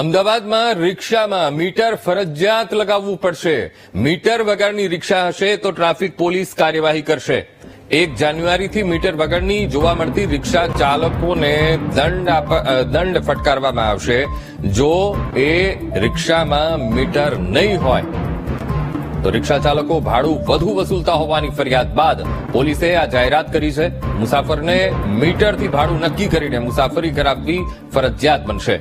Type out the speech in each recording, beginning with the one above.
અમદાવાદમાં રિક્ષામાં મીટર ફરજિયાત લગાવવું પડશે. મીટર વગરની રિક્ષા હશે તો ટ્રાફિક પોલીસ કાર્યવાહી કરશે. એક જાન્યુઆરીથી મીટર વગરની જોવા મળતી રિક્ષા ચાલકોને દંડ દંડ ફટકારવામાં આવશે. જો એ રિક્ષામાં મીટર નહીં હોય, તો રિક્ષા ચાલકો ભાડું વધુ વસૂલતા હોવાની ફરિયાદ બાદ પોલીસે આ જાહેરાત કરી છે. મુસાફરને મીટરથી ભાડું નક્કી કરીને મુસાફરી કરાવવી ફરજિયાત બનશે.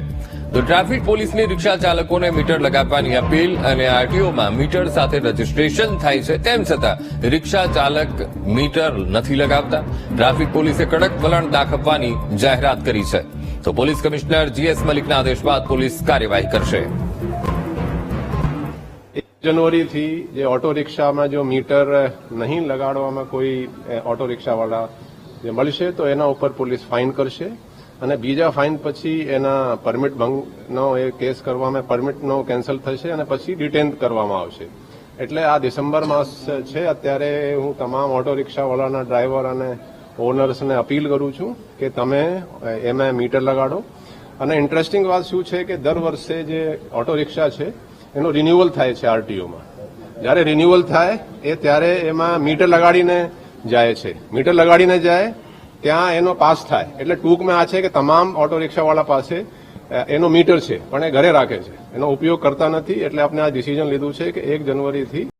તો ટ્રાફિક પોલીસની રિક્ષા ચાલકોને મીટર લગાવવાની અપીલ અને આરટીઓમાં મીટર સાથે રજીસ્ટ્રેશન થાય છે તેમ છતાં રિક્ષા ચાલક મીટર નથી લગાવતા. ટ્રાફિક પોલીસે કડક વલણ દાખવવાની જાહેરાત કરી છે. તો પોલીસ કમિશનર જીએસ મલિકના આદેશ બાદ પોલીસ કાર્યવાહી કરશે. એક જાન્યુઆરીથી જે ઓટો રિક્ષામાં જો મીટર નહીં લગાડવામાં કોઈ ઓટો રિક્ષાવાળા જે મળશે તો એના ઉપર પોલીસ ફાઇન કરશે. અને બીજા ફાઇન પછી એના પરમિટ ભંગનો એ કેસ કરવામાં પરમિટનો કેન્સલ થશે અને પછી ડિટેન કરવામાં આવશે. એટલે આ ડિસેમ્બર માસ છે, અત્યારે હું તમામ ઓટો રિક્ષાવાળાના ડ્રાઈવર અને ઓનર્સને અપીલ કરું છું કે તમે એમાં મીટર લગાડો. અને ઇન્ટરેસ્ટિંગ વાત શું છે કે દર વર્ષે જે ઓટો રિક્ષા છે, એનું રિન્યુઅલ થાય છે આરટીઓમાં જ્યારે રિન્યુઅલ થાય, એ ત્યારે એમાં મીટર લગાડીને જાય છે. મીટર લગાડીને જાય ત્યાં એનો પાસ થાય. એટલે ટૂંકમાં આ છે કે તમામ ઓટો રિક્ષાવાળા પાસે એનો મીટર છે, પણ એ ઘરે રાખે છે. એનો ઉપયોગ કરતા નથી, એટલે આપણે આ ડિસિઝન લીધું છે કે એક જાન્યુઆરીથી